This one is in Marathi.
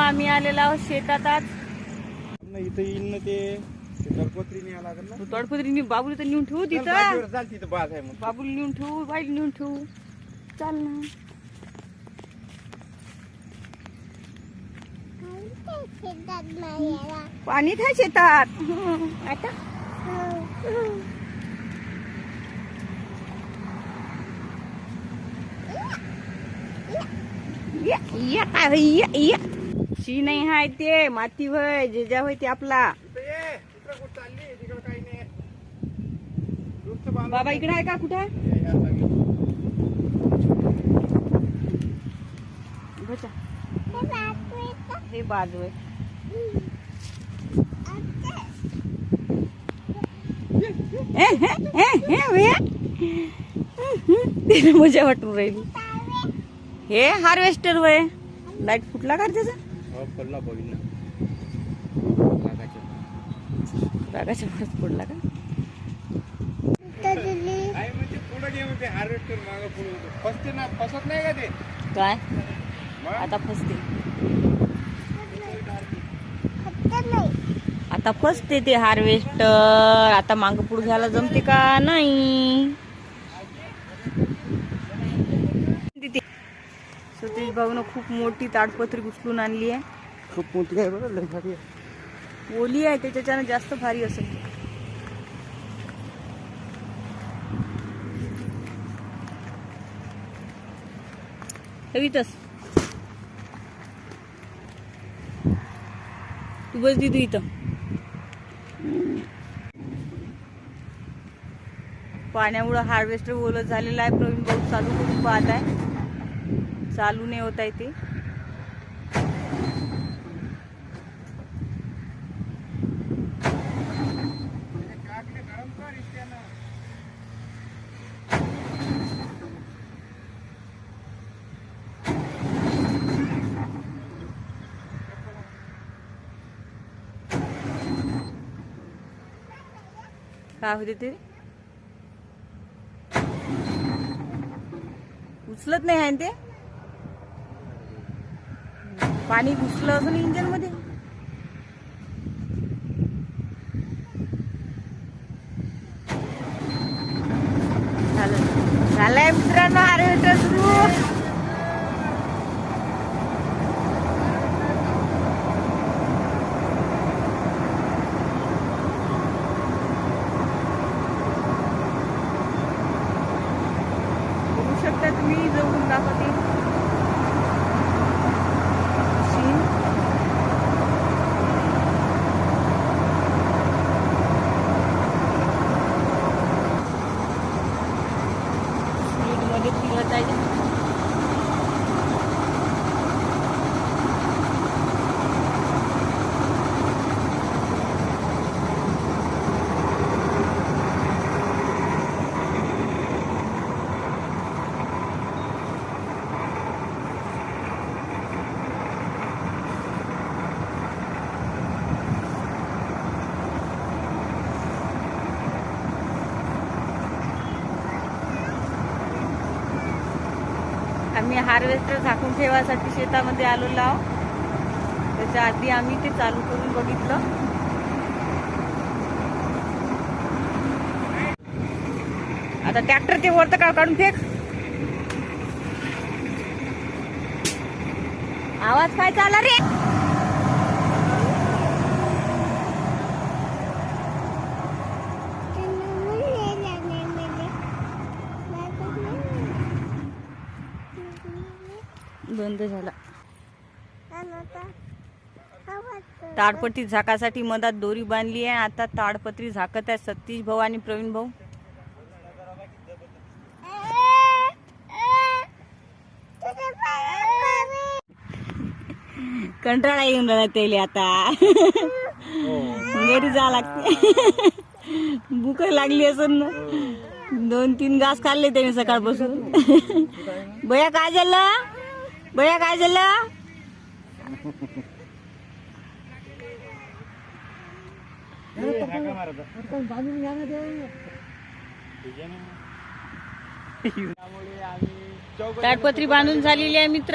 आम्ही आलेलो आहोत शेतात आज नाही इथं येईन ना ते. ते दरपत्री न्यावं लागेल ना. तडपत्रीने बाबूली तर नेऊन ठेवू तिथं. चाल तिथं बाज आहे मग बाबूला नेऊन ठेवू बाईला नेऊन ठेवू. चाल ना. पाणी काय शेतात. आता? या या या. शी नाही हाय ते माती होय जे ज्या होय ते आपला. बाबा इकडे आहे का कुठे? हे बाजू आहे मजा वाटून राहिली. हे हार्वेस्टर वय लाइट फुटला का त्याचा? पडला. रागाच्या पडला का? आहे म्हणजे पुढं घे म्हणजे हार्वेस्टर मागं पुढं होतं. फसते ना फसत नाही का ते? काय? आता फसते. आता फसते ते हार्वेस्टर आता माग पुढे घ्यायला जमते का? नाही. सतीश भाऊनं खूप मोठी ताडपत्री उचलून आणली आहे. खूप मोठी आहे बरं लय भारी आहे. ओली आहे त्याच्याच्यानं जास्त भारी असेल. हवीतच तू बस दिदू इथं. पाण्यामुळं हार्वेस्टर ओलं झालेलं आहे. प्रवीण भाऊ चालू करून पाहत आहे. चालू नाही होत आहे ते. काय होते ते? उचलत नाही आहे ना ते? पाणी घुसलं असं इंजनमध्ये झालं. झालंय मित्रांनो हार्वेस्टर सुरू. स्पीडमध्ये फिरत आहे आम्ही हार्वेस्टर झाकून ठेवायसाठी शेतामध्ये आलेलो आहोत. त्याच्या आधी आम्ही ते चालू करून बघितलं. आता ट्रॅक्टर ते वरतं का काढून फेक. आवाज काय चालला रे? बंद झाला. ताडपत्री झाकासाठी मधात दोरी बांधली आहे. आता ताडपत्री झाकत आहे. सतीश भाऊ आणि प्रवीण भाऊ. कंटाळा येऊन राहिला त्याले आता. घरी जा लागते. भूक लागली असून ना. दोन तीन घास खाल्ले त्याने सकाळपासून. बया काय झालं? बया काय झालं? ताडपत्री बांधून झालेली आहे मित्र.